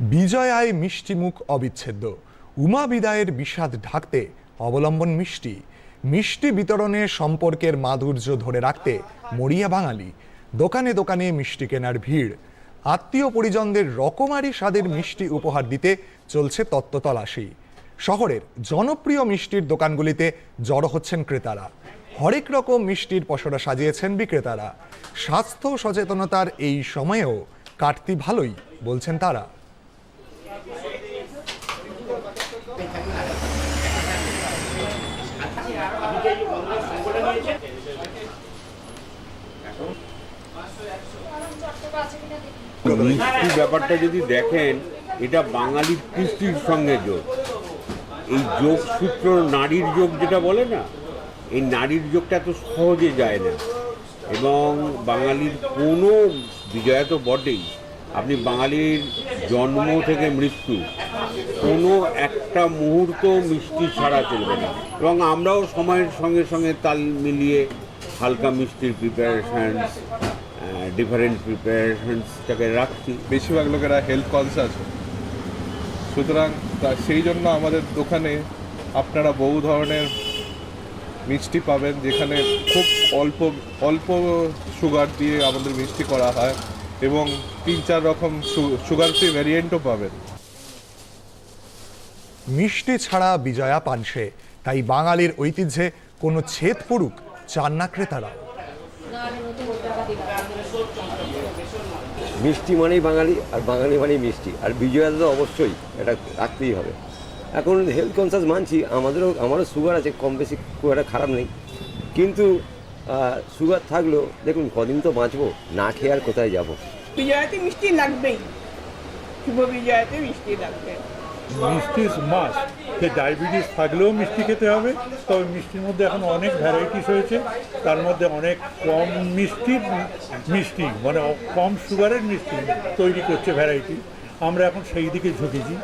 বিজয়ায় মিষ্টিমুখ অবিচ্ছেদ্য। উমা বিদায়ের বিষাদ ঢাকতে অবলম্বন মিষ্টি। মিষ্টি বিতরণে সম্পর্কের মাধুর্য ধরে রাখতে মরিয়া বাঙালি। দোকানে দোকানে মিষ্টি কেনার ভিড়। আত্মীয় পরিজনদের রকমারি স্বাদের মিষ্টি উপহার দিতে চলছে তত্ত্ব তল্লাশি শহরের জনপ্রিয় মিষ্টির দোকানগুলিতে জড়ো হচ্ছেন ক্রেতারা। হরেক রকম মিষ্টির পসরা সাজিয়েছেন বিক্রেতারা। স্বাস্থ্য সচেতনতার এই সময়েও কাটতি ভালোই, বলছেন তারা। মিষ্টি ব্যাপারটা যদি দেখেন, এটা বাঙালির কৃষ্টির সঙ্গে যোগ। এই যোগ সূত্র নারীর যোগ যেটা বলে না, এই নারীর যোগটা এত সহজে যায় না। এবং বাঙালির কোনো বিজয়া তো বটেই। আপনি বাঙালির জন্ম থেকে মৃত্যু, কোনো একটা মুহূর্ত মিষ্টি ছাড়া চলবে না। এবং আমরাও সময়ের সঙ্গে সঙ্গে তাল মিলিয়ে হালকা মিষ্টির প্রিপারেশান ডিফারেন্ট প্রিপারেশনসটাকে রাখছি। বেশিরভাগ লোকেরা হেলথ কনসাস সুতরাং সেই জন্য আমাদের দোকানে আপনারা বহু ধরনের মিষ্টি পাবেন, যেখানে খুব অল্প অল্প সুগার দিয়ে আমাদের মিষ্টি করা হয়। এবং তিন চার রকম সুগার ফ্রি ভ্যারিয়েন্টও পাবেন। মিষ্টি ছাড়া বিজয়া পানসে তাই বাঙালির ঐতিহ্যে কোনো ছেদ পড়ুক চান না ক্রেতারা মিষ্টি মানেই বাঙালি আর বাঙালি মানেই মিষ্টি। আর বিজয়া তো অবশ্যই এটা রাখতেই হবে। এখন হেলথ কনসাস মানছি আমাদেরও আমারও সুগার আছে কম বেশি খুব একটা খারাপ নেই। কিন্তু সুগার থাকলেও দেখুন কদিন তো বাঁচবো না খেয়ে আর কোথায় যাব? বিজয়াতে মিষ্টি লাগবেই। শুভ বিজয়াতে মিষ্টি লাগবে। মিষ্টি মাস। যে ডায়াবেটিস থাকলেও মিষ্টি খেতে হবে তবে মিষ্টির মধ্যে এখন অনেক ভ্যারাইটিস হয়েছে তার মধ্যে অনেক কম মিষ্টির মিষ্টি মানে কম সুগারের মিষ্টি তৈরি করছে ভ্যারাইটি আমরা এখন সেই দিকে ঝুঁকেছি।